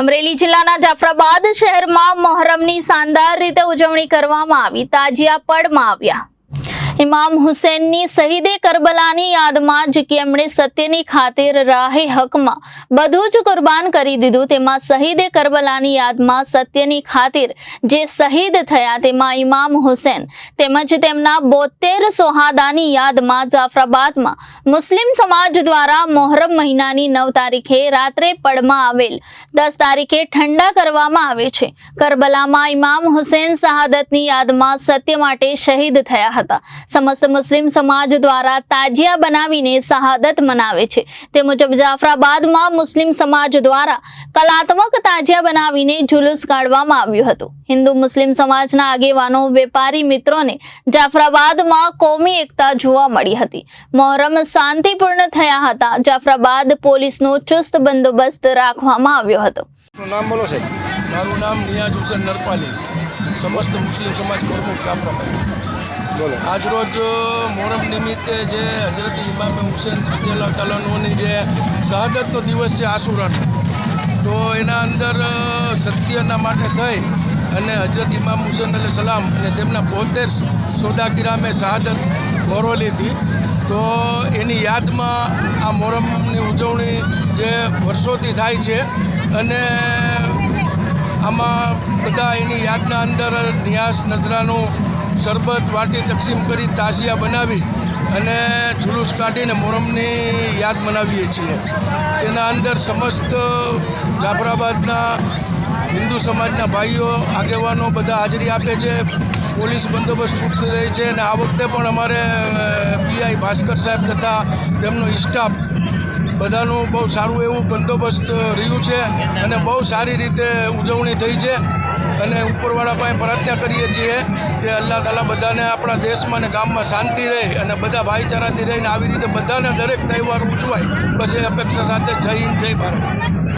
અમરેલી જિલ્લાના જાફરાબાદ શહેરમાં મહોરમની શાનદાર રીતે ઉજવણી કરવામાં આવી. તાજિયા પડમાં આવ્યા. ઇમામ હુસેનની શહીદે કરબલાની યાદમાં જ એમણે સત્યની ખાતેર રાહે હકમાં બધું જ કુરબાન કરી દીધું, તેમાં શહીદે કરબલાની યાદમાં સત્યની ખાતેર જે શહીદ થયા તેમાં ઇમામ હુસેન તેમજ તેમના બોતેર સોહાદાની યાદમાં જાફરાબાદમાં મુસ્લિમ સમાજ દ્વારા મોહરમ મહિનાની નવ તારીખે રાત્રે પડમાં આવેલ, દસ તારીખે ઠંડા કરવામાં આવે છે. કરબલામાં ઇમામ હુસેન શહાદતની યાદમાં સત્ય માટે શહીદ થયા હતા. સમસ્ત મુસ્લિમ સમાજ દ્વારા તાજિયા બનાવીને શહાદત મનાવે છે. તે મુજબ જાફરાબાદમાં મુસ્લિમ સમાજ દ્વારા કલાત્મક તાજિયા બનાવીને જુલુસ કાઢવામાં આવ્યું હતું. હિન્દુ મુસ્લિમ સમાજના આગેવાનો વેપારી મિત્રોને જાફરાબાદમાં કોમી એકતા જોવા મળી હતી. મોહરમ શાંતિપૂર્ણ થયા હતા. જાફરાબાદ પોલીસનો ચુસ્ત બંદોબસ્ત રાખવામાં આવ્યો હતો. નામ બોલો છે? મારું નામ નિયાજ હુસેન નરપાલી. સમસ્ત મુસ્લિમ સમાજ પ્રમુખ કાપરાભાઈ બોલો. આજરોજ મોહરમ નિમિત્તે જે હજરત ઇમામ હુસેન રઝિયલ્લાહુ કલનોની જે શહાદતનો દિવસ છે આસુરાનો તો એના અંદર સત્યના માટે થઈ અને હજરત ઇમામ હુસેન અલી સલામ અને તેમના બોતેર સોદાગીરામે શહાદત મોરવલી હતી. તો એની યાદમાં આ મોહરમની ઉજવણી જે વર્ષોથી થાય છે અને આમાં બધા એની યાદના અંદર નિયાસ નજરાનું શરબત વાટી તકસીમ કરી તાજિયા બનાવી અને જુલુસ કાઢીને મોરમની યાદ મનાવીએ છીએ. તેના અંદર સમસ્ત જાફરાબાદના હિન્દુ સમાજના ભાઈઓ, આગેવાનો બધા હાજરી આપે છે. પોલીસ બંદોબસ્ત ચુસ્ત રહે છે અને આ વખતે પણ અમારે પીઆઈ ભાસ્કર સાહેબ તથા તેમનો સ્ટાફ બધાનું બહુ સારું એવું બંદોબસ્ત રહ્યું છે અને બહુ સારી રીતે ઉજવણી થઈ છે અને ઉપરવાળા પાસે પ્રાર્થના કરીએ છીએ કે અલ્લાહ તાલા બધાને આપણા દેશમાં અને ગામમાં શાંતિ રહે અને બધા ભાઈચારાથી રહીને આવી રીતે બધાને દરેક તહેવાર ઉજવાય. એ અપેક્ષા સાથે જય હિન્દ, જય ભારત.